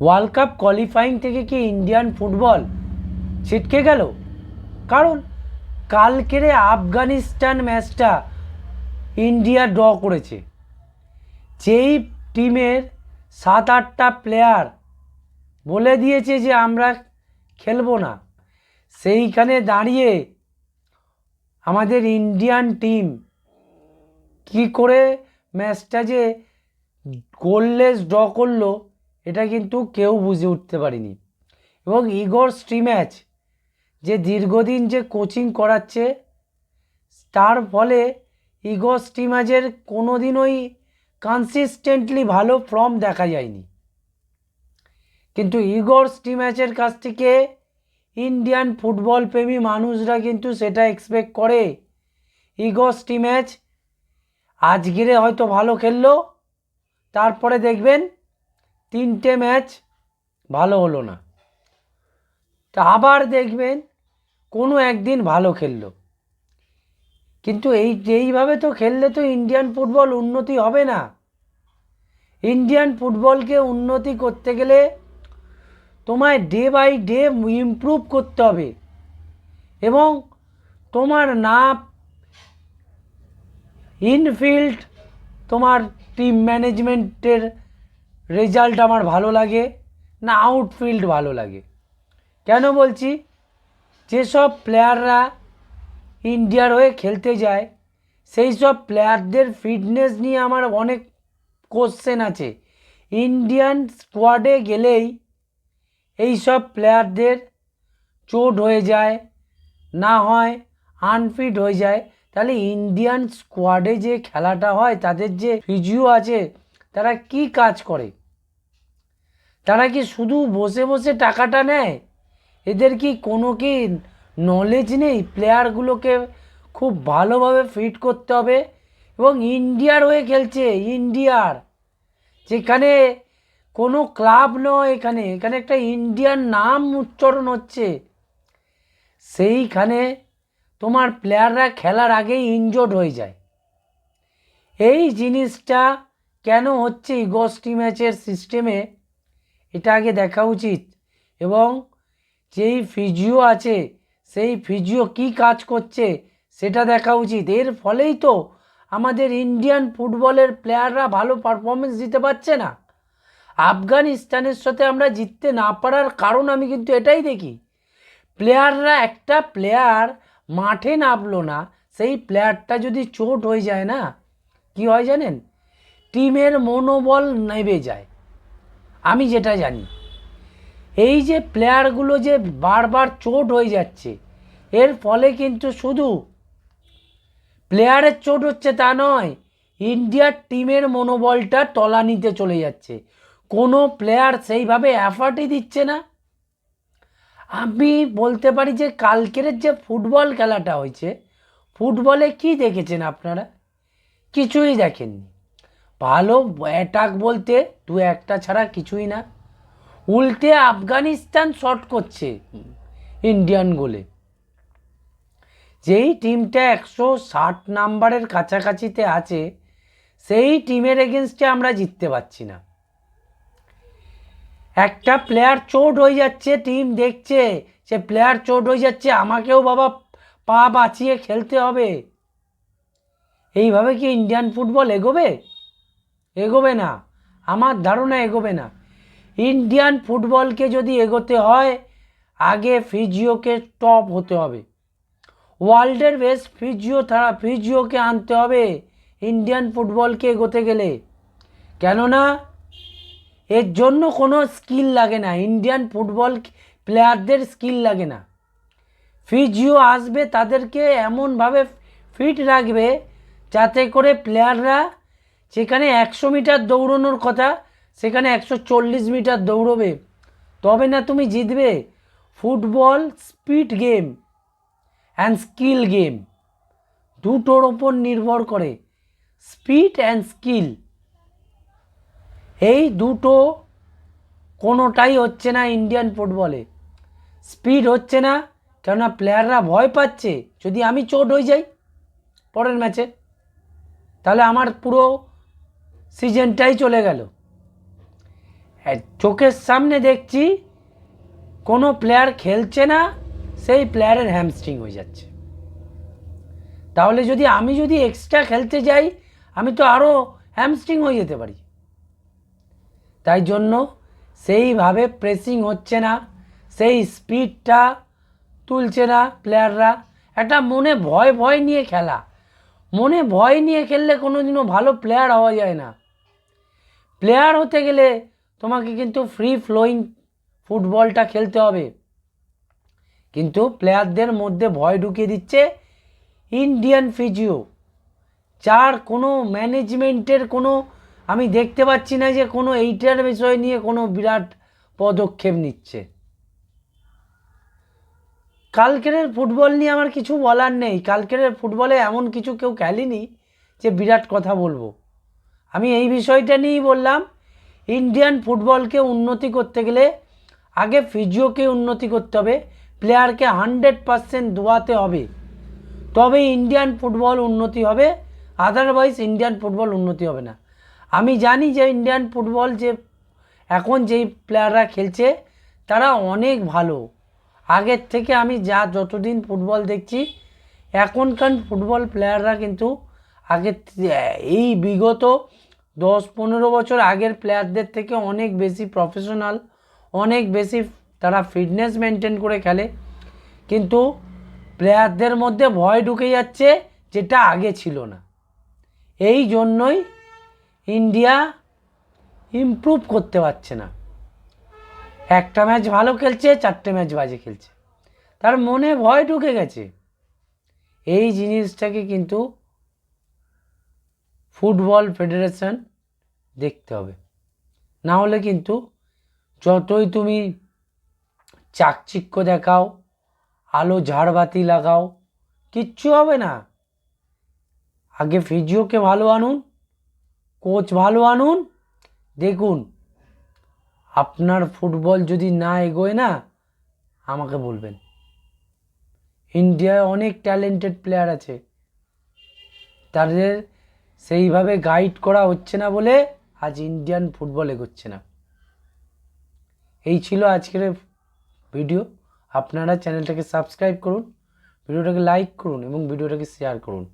World cup qualifying থেকে কি Indian football ছিটকে গেল? কারণ কালকের আফগানিস্তান ম্যাচটা ইন্ডিয়া ড্র করেছে। যেই টিমের সাত, আটটা প্লেয়ার বলে দিয়েছে যে আমরা খেলব না, সেইখানে দাঁড়িয়ে আমাদের ইন্ডিয়ান টিম কি করে ম্যাচটা যে গোললেস ড্র করল এটা কিন্তু কেউ বুঝে উঠতে পারিনি। এবং ইগোর স্ট্রিম্যাচ যে দীর্ঘদিন যে কোচিং করাচ্ছে, তার ফলে ইগো স্টিমাজের কোনো দিনই কনসিস্টেন্টলি ভালো ফর্ম দেখা যায়নি। কিন্তু ইগোর স্টিম্যাচের কাছ থেকে ইন্ডিয়ান ফুটবল প্রেমী মানুষরা কিন্তু সেটা এক্সপেক্ট করে। ইগো স্টিম্যাচ আজকেরে হয়তো ভালো খেললো, তারপরে দেখবেন তিনটে ম্যাচ ভালো হলো না। তা আবার দেখবেন কোনো একদিন ভালো খেললো। কিন্তু এই এইভাবে তো খেললে তো ইন্ডিয়ান ফুটবল উন্নতি হবে না। ইন্ডিয়ান ফুটবলকে উন্নতি করতে গেলে তোমায় ডে বাই ডে ইমপ্রুভ করতে হবে। এবং তোমার না ইনফিল্ড তোমার টিম ম্যানেজমেন্টের রেজাল্ট আমার ভালো লাগে, না আউটফিল্ড ভালো লাগে। কেন বলছি? যেসব প্লেয়াররা ইন্ডিয়ার হয়ে খেলতে যায় সেই সব প্লেয়ারদের ফিটনেস নিয়ে আমার অনেক কোশ্চেন আছে। ইন্ডিয়ান স্কোয়াডে গেলেই এই সব প্লেয়ারদের চোট হয়ে যায়, না হয় আনফিট হয়ে যায়। তাহলে ইন্ডিয়ান স্কোয়াডে যে খেলাটা হয়, তাদের যে ফিজিও আছে তারা কি কাজ করে? তারা কি শুধু বসে বসে টাকাটা নেয়? এদের কি কোনো কি নলেজ নেই? প্লেয়ারগুলোকে খুব ভালোভাবে ফিট করতে হবে? এবং ইন্ডিয়ার হয়ে খেলছে, ইন্ডিয়ার। যেখানে কোনো ক্লাব নয় এখানে। এখানে একটা ইন্ডিয়ান নাম উচ্চারণ হচ্ছে। সেইখানে তোমার প্লেয়াররা খেলার আগেই ইনজোর্ড হয়ে যায়। এই জিনিসটা কেন হচ্ছে ইগস্টি ম্যাচের সিস্টেমে এটা আগে দেখা উচিত। এবং যেই ফিজিও আছে, সেই ফিজিও কি কাজ করছে, সেটা দেখা উচিত। এর ফলেই তো আমাদের ইন্ডিয়ান ফুটবলের প্লেয়াররা ভালো পারফরমেন্স দিতে পারছে না। আফগানিস্তানের সাথে আমরা জিততে না পারার কারণ আমি কিন্তু এটাই দেখি। প্লেয়াররা একটা প্লেয়ার মাঠে নামলো না, সেই প্লেয়ারটা যদি চোট হয়ে যায় না, কি হয় জানেন? টিমের মনোবল নেবে যায়। আমি যেটা জানি, এই যে প্লেয়ারগুলো যে বারবার চোট হয়ে যাচ্ছে, এর ফলে কিন্তু শুধু প্লেয়ারের চোট হচ্ছে তা নয়, ইন্ডিয়ার টিমের মনোবলটা তলানিতে চলে যাচ্ছে। কোনো প্লেয়ার সেইভাবে অ্যাফার্টই দিচ্ছে না। আমি বলতে পারি যে কালকের যে ফুটবল খেলাটা হয়েছে, ফুটবলে কি দেখেছেন আপনারা? কিছুই দেখেননি। ভালো অ্যাটাক বলতে দু একটা ছাড়া কিছুই না। উল্টে আফগানিস্তান শট করছে ইন্ডিয়ান গোলে যেই টিমটা একশো ষাট নাম্বারের কাছাকাছিতে আছে, সেই টিমের এগেনস্টে আমরা জিততে পারছি না। একটা প্লেয়ার চোট হয়ে যাচ্ছে টিম দেখছে, সে প্লেয়ার চোট হয়ে যাচ্ছে, আমাকেও বাবা পা বাঁচিয়ে খেলতে হবে। এইভাবে কি ইন্ডিয়ান ফুটবল এগোবে? এগোবে না। আমার ধারণা এগোবে না। ইন্ডিয়ান ফুটবলকে যদি এগোতে হয়, আগে ফিজিওকে টপ হতে হবে। ওয়ার্ল্ডের বেস্ট ফিজিও তারা ফিজিওকে আনতে হবে ইন্ডিয়ান ফুটবলকে এগোতে গেলে। কেননা, এর জন্য কোনো স্কিল লাগে না। ইন্ডিয়ান ফুটবল প্লেয়ারদের স্কিল লাগে না। ফিজিও আসবে তাদেরকে এমনভাবে ফিট রাখবে যাতে করে প্লেয়াররা যেখানে একশো মিটার দৌড়ানোর কথা, সেখানে একশো চল্লিশ মিটার দৌড়বে। তবে না তুমি জিতবে। Football, speed game and skill game দুটোর ওপর নির্ভর করে। স্পিড অ্যান্ড স্কিল এই দুটো কোনোটাই হচ্ছে না ইন্ডিয়ান ফুটবলে স্পিড হচ্ছে না, কেননা প্লেয়াররা ভয় পাচ্ছে। যদি আমি চোট হয়ে যাই পরের ম্যাচে তাহলে আমার পুরো সিজনটাই চলে গেল। হ্যাঁ, চোখের সামনে দেখছি কোনো প্লেয়ার খেলছে না সেই প্লেয়ারের হ্যামস্ট্রিং হয়ে যাচ্ছে। তাহলে যদি আমি যদি এক্সট্রা খেলতে যাই আমি তো আরও হ্যামস্ট্রিং হয়ে যেতে পারি। তাই জন্য সেইভাবে প্রেসিং হচ্ছে না সেই স্পিডটা তুলছে না প্লেয়াররা একটা মনে ভয় ভয় নিয়ে খেলা। মনে ভয় নিয়ে খেললে কোনো দিনও ভালো প্লেয়ার হওয়া যায় না। প্লেয়ার হতে গেলে তোমাকে কিন্তু ফ্রি ফ্লোয়িং ফুটবলটা খেলতে হবে। কিন্তু প্লেয়ারদের মধ্যে ভয় ঢুকিয়ে দিচ্ছে ইন্ডিয়ান ফিজিও যার কোনো ম্যানেজমেন্টের কোনো, আমি দেখতে পাচ্ছি না যে কোনো এইটার বিষয় নিয়ে কোনো বিরাট পদক্ষেপ নিচ্ছে। কালকের ফুটবল নিয়ে আমার কিছু বলার নেই। কালকের ফুটবলে এমন কিছু কেউ খেলেনি যে বিরাট কথা বলব। আমি এই বিষয়টা নিয়েই বললাম ইন্ডিয়ান ফুটবলকে উন্নতি করতে গেলে আগে ফিজিওকে উন্নতি করতে হবে প্লেয়ারকে হান্ড্রেড পারসেন্ট দোয়াতে হবে। তবে ইন্ডিয়ান ফুটবল উন্নতি হবে আদারওয়াইজ ইন্ডিয়ান ফুটবল উন্নতি হবে না। আমি জানি যে ইন্ডিয়ান ফুটবল যে এখন যেই প্লেয়াররা খেলছে, তারা অনেক ভালো। আগের থেকে আমি যা যতদিন ফুটবল দেখছি, এখনকার ফুটবল প্লেয়াররা কিন্তু আগের থে- এই বিগত দশ পনেরো বছর আগের প্লেয়ারদের থেকে অনেক বেশি প্রফেশনাল অনেক বেশি তারা ফিটনেস মেনটেন করে খেলে। কিন্তু প্লেয়ারদের মধ্যে ভয় ঢুকে যাচ্ছে যেটা আগে ছিল না। এই জন্যই ইন্ডিয়া ইমপ্রুভ করতে পারছে না। একটা ম্যাচ ভালো খেলছে, চারটে ম্যাচ বাজে খেলছে। তার মনে ভয় ঢুকে গেছে। এই জিনিসটাকে কিন্তু ফুটবল ফেডারেশন দেখতে হবে। না হলে কিন্তু যতই তুমি চাকচিক্য দেখাও, আলো ঝাড়বাতি লাগাও, কিচ্ছু হবে না। আগে ফিজিওকে ভালো আনুন, কোচ ভালো আনুন, দেখুন আপনার ফুটবল যদি না এগোয় না, আমাকে বলবেন। ইন্ডিয়ায় অনেক ট্যালেন্টেড প্লেয়ার আছে। তাদের সেইভাবে গাইড করা হচ্ছে না বলে আজ ইন্ডিয়ান ফুটবল এগোচ্ছে না। এই ছিল আজকের ভিডিও আপনারা চ্যানেলটাকে সাবস্ক্রাইব করুন ভিডিওটাকে লাইক করুন এবং ভিডিওটাকে শেয়ার করুন।